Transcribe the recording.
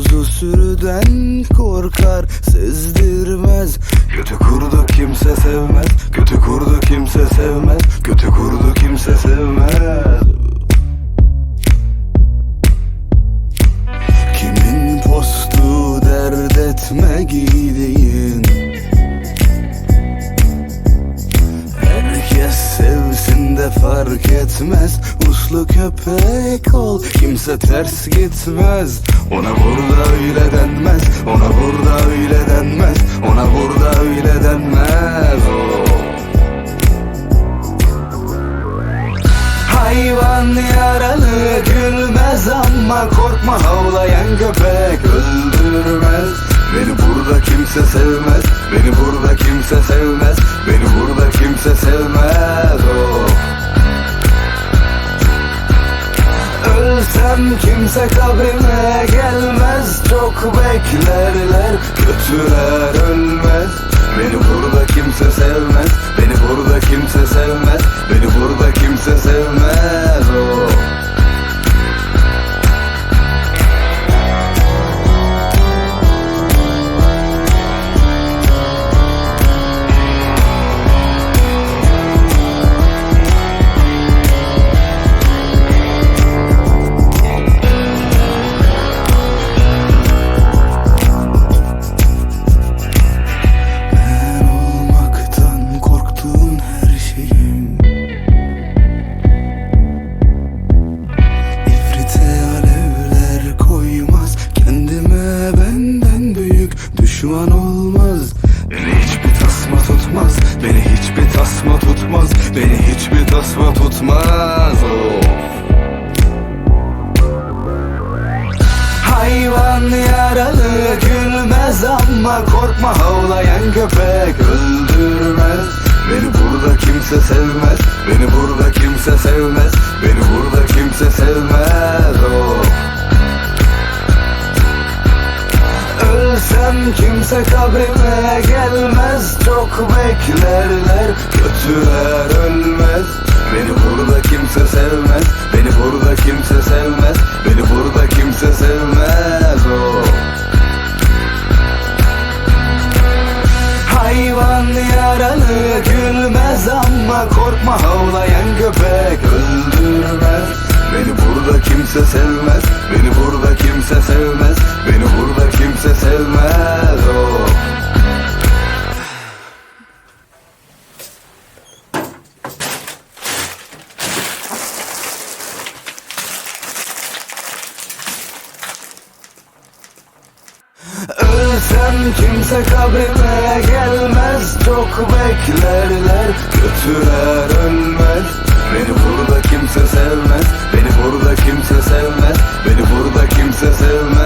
sürüden korkar sezdirmez. Kötü kurdu kimse sevmez Kötü kurdu kimse sevmez Kötü kurdu kimse sevmez. Kimin postu dert etme giydiğin de fark etmez. Uslu köpek ol. Kimse ters gitmez. Ona burada öyle denmez. Ona burada öyle denmez. Ona burada öyle denmez. Oh. Hayvan yaralı gülmez ama korkma. Havlayan köpek öldürmez Beni burada kimse sevmez. Beni burada kimse sevmez. Beni burada kimse sevmez. Oh. Ölsem kimse kabrime gelmez. Çok beklerler kötüler ölmez tutmaz Beni hiçbir tasma tutmaz. Oh. Hayvan yaralı gülmez ama korkma. Havlayan köpek öldürmez. Beni burada kimse sevmez. Beni burada kimse sevmez. Beni burada kimse sevmez. Oh. Ölsem kimse kabrime gelmez. Çok beklerler korkma havlayan köpek öldürmez Beni burada kimse sevmez Beni burada kimse sevmez Beni burada kimse sevmez oh. Sen kimse kabrime gelmez Çok beklerler Kötüler ölmez. Beni burada kimse sevmez Beni burada kimse sevmez Beni burada kimse sevmez.